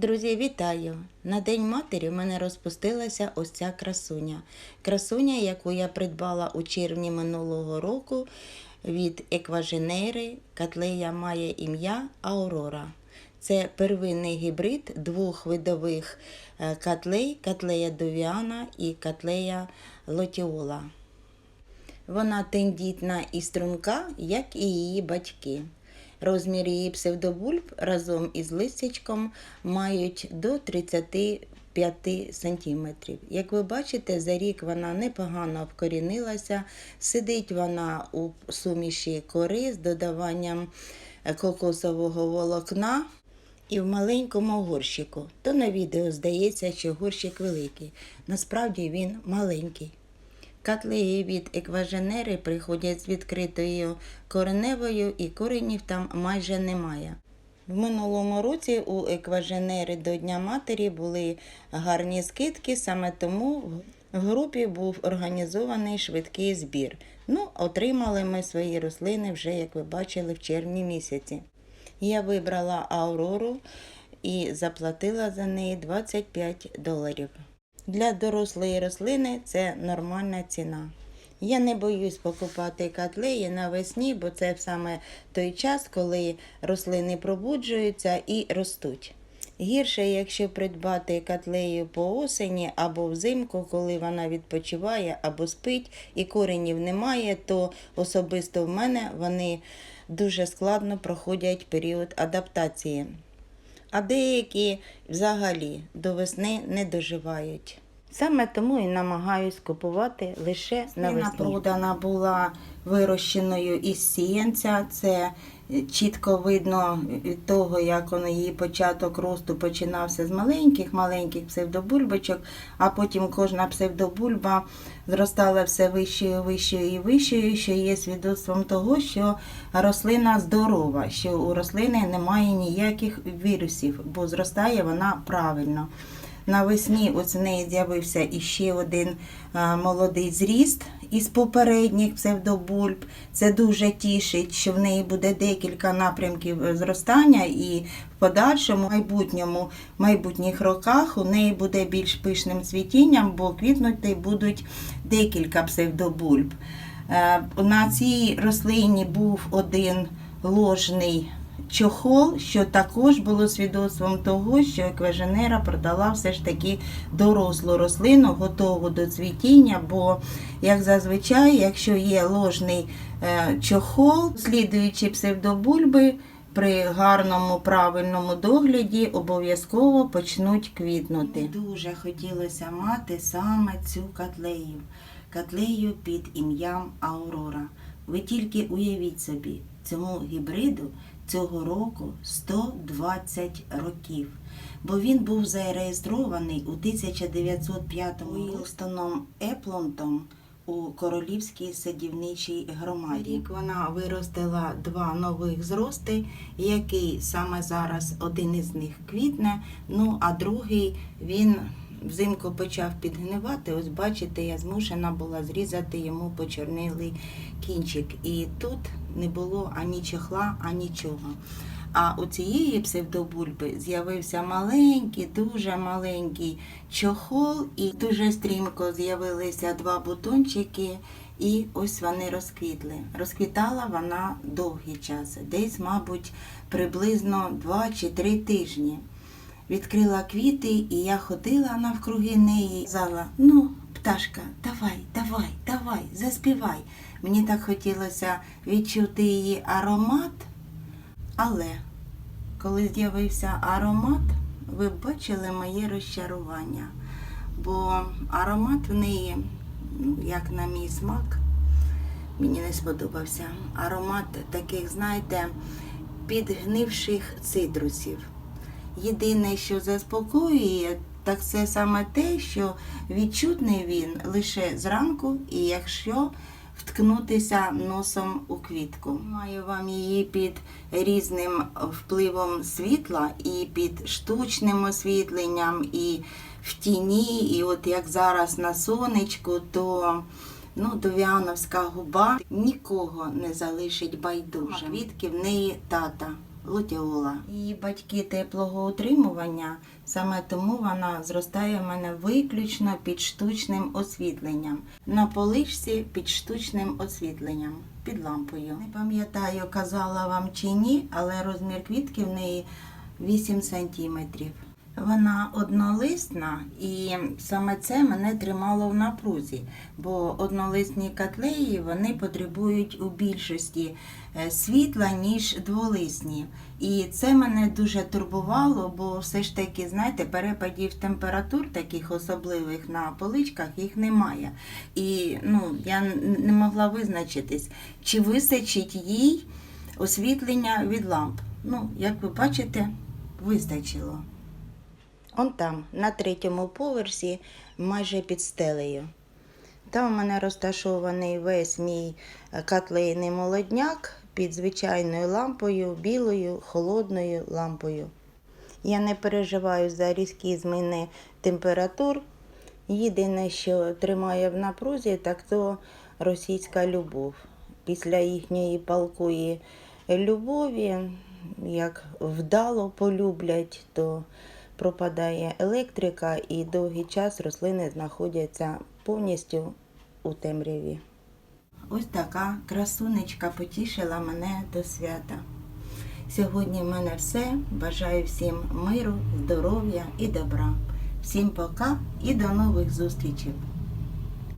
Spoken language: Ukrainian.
Друзі, вітаю! На День матері в мене розпустилася ось ця красуня. Красуня, яку я придбала у червні минулого року від екваженери. Котлея має ім'я Аурора. Це первинний гібрид двох видових е, котлей котлея Довіана і котлея Лотіола. Вона тендітна і струнка, як і її батьки. Розмір її псевдобульб разом із листячком мають до 35 см. Як ви бачите, за рік вона непогано вкорінилася, сидить вона у суміші кори з додаванням кокосового волокна і в маленькому горщику. То на відео здається, що горщик великий. Насправді він маленький. Котлеї від екваженери приходять з відкритою кореневою і коренів там майже немає. В минулому році у екваженери до Дня Матері були гарні скидки, саме тому в групі був організований швидкий збір. Ну, отримали ми свої рослини вже, як ви бачили, в червні місяці. Я вибрала Аурору і заплатила за неї 25 доларів. Для дорослої рослини це нормальна ціна. Я не боюсь покупати котлеї навесні, бо це саме той час, коли рослини пробуджуються і ростуть. Гірше, якщо придбати котлею по осені або взимку, коли вона відпочиває або спить і коренів немає, то особисто в мене вони дуже складно проходять період адаптації а деякі взагалі до весни не доживають. Саме тому і намагаюсь купувати лише на весні. продана була вирощеною із сіянця. Це чітко видно від того, як воно її початок росту починався з маленьких-маленьких псевдобульбочок, а потім кожна псевдобульба зростала все вищою, вищою і вищою, що є свідоцтвом того, що рослина здорова, що у рослини немає ніяких вірусів, бо зростає вона правильно. Навесні в неї з'явився іще один а, молодий зріст із попередніх псевдобульб. Це дуже тішить, що в неї буде декілька напрямків е, зростання, і в подальшому майбутньому майбутніх роках у неї буде більш пишним цвітінням, бо квітнути будуть декілька псевдобульб. Е, На цій рослині був один ложний чохол, що також було свідоцтвом того, що еквеженера продала все ж таки дорослу рослину, готову до цвітіння, бо, як зазвичай, якщо є ложний е, чохол, слідуючи псевдобульби, при гарному правильному догляді обов'язково почнуть квітнути. Дуже хотілося мати саме цю котлею, котлею під ім'ям Аурора. Ви тільки уявіть собі, цьому гібриду цього року 120 років, бо він був зареєстрований у 1905 Уілстоном Еплонтом у Королівській садівничій громаді. Рік вона виростила два нових зрости, який саме зараз один із них квітне, ну а другий він взимку почав підгнивати. Ось бачите, я змушена була зрізати йому почорнилий кінчик. І тут не було ані чехла, ані чого. А у цієї псевдобульби з'явився маленький, дуже маленький чохол, і дуже стрімко з'явилися два бутончики, і ось вони розквітли. Розквітала вона довгий час, десь, мабуть, приблизно 2 чи 3 тижні. Відкрила квіти, і я ходила навкруги неї і казала, ну, пташка, давай, давай, давай, заспівай. Мені так хотілося відчути її аромат. Але коли з'явився аромат, ви бачили моє розчарування. Бо аромат в неї, ну, як на мій смак, мені не сподобався. Аромат таких, знаєте, підгнивших цитрусів. Єдине, що заспокоює, так це саме те, що відчутний він лише зранку, і якщо вткнутися носом у квітку. Маю вам її під різним впливом світла, і під штучним освітленням, і в тіні, і от як зараз на сонечку, то ну, довіановська губа нікого не залишить байдуже. Квітки в неї тата. Лотіола. Її батьки теплого утримування, саме тому вона зростає в мене виключно під штучним освітленням. На поличці під штучним освітленням, під лампою. Не пам'ятаю, казала вам чи ні, але розмір квітки в неї 8 сантиметрів. Вона однолисна, і саме це мене тримало в напрузі, бо однолисні котлеї вони потребують у більшості е, світла, ніж дволисні. І це мене дуже турбувало, бо все ж таки, знаєте, перепадів температур таких особливих на поличках їх немає. І ну, я не могла визначитись, чи вистачить їй освітлення від ламп. Ну, як ви бачите, вистачило. Он там, на третьому поверсі, майже під стелею. Там у мене розташований весь мій е, котлейний молодняк під звичайною лампою, білою, холодною лампою. Я не переживаю за різкі зміни температур. Єдине, що тримає в напрузі, так то російська любов. Після їхньої палкої любові, як вдало полюблять, то пропадає електрика і довгий час рослини знаходяться повністю у темряві. Ось така красунечка потішила мене до свята. Сьогодні в мене все. Бажаю всім миру, здоров'я і добра. Всім пока і до нових зустрічей!